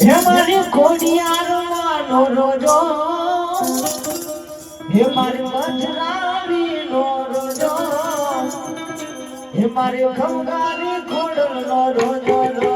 હે મારી ખોડિયારવાનો રોજો. હે મારી મજરાવીનો રોજો. હે મારી ખંગારી ખોડલનો રોજો.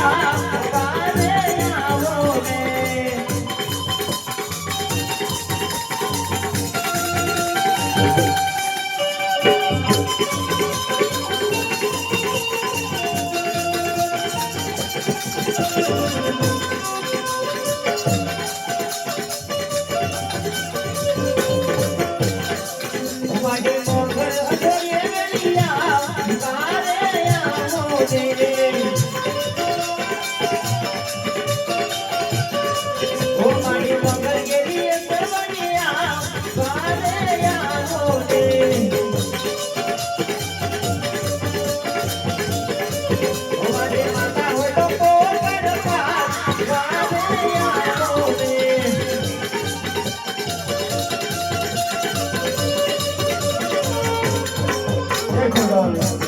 好按 Paulista.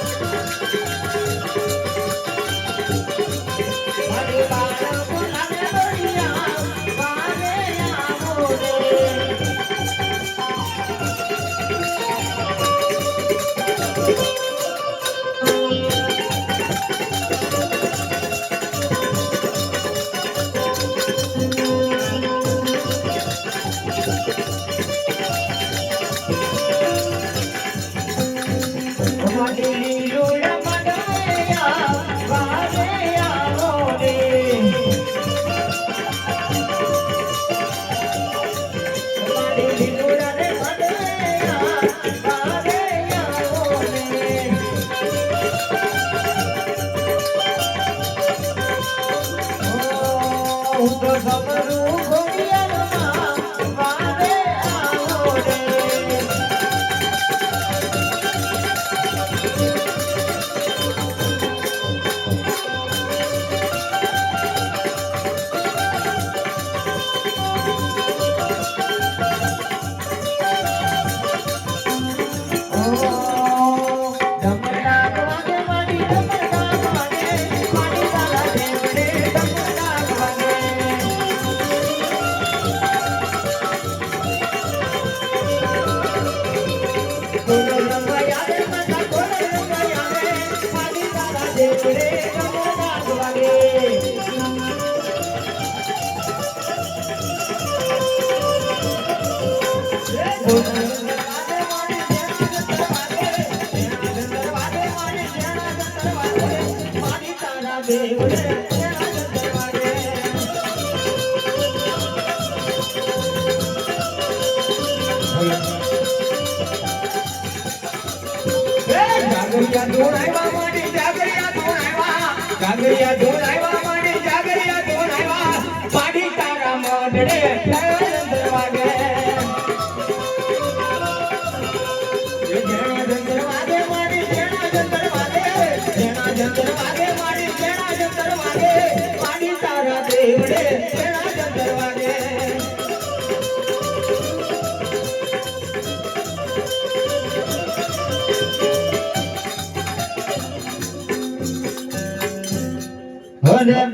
જાગરિયા ધૂણ આવ્યા માટે જાગરિયા ધૂણ આવ્યા જાગરિયા ધૂણ આવ્યા માટે જાગરિયા ધૂણ આવ્યા પાડી તારા મંડળે Böyle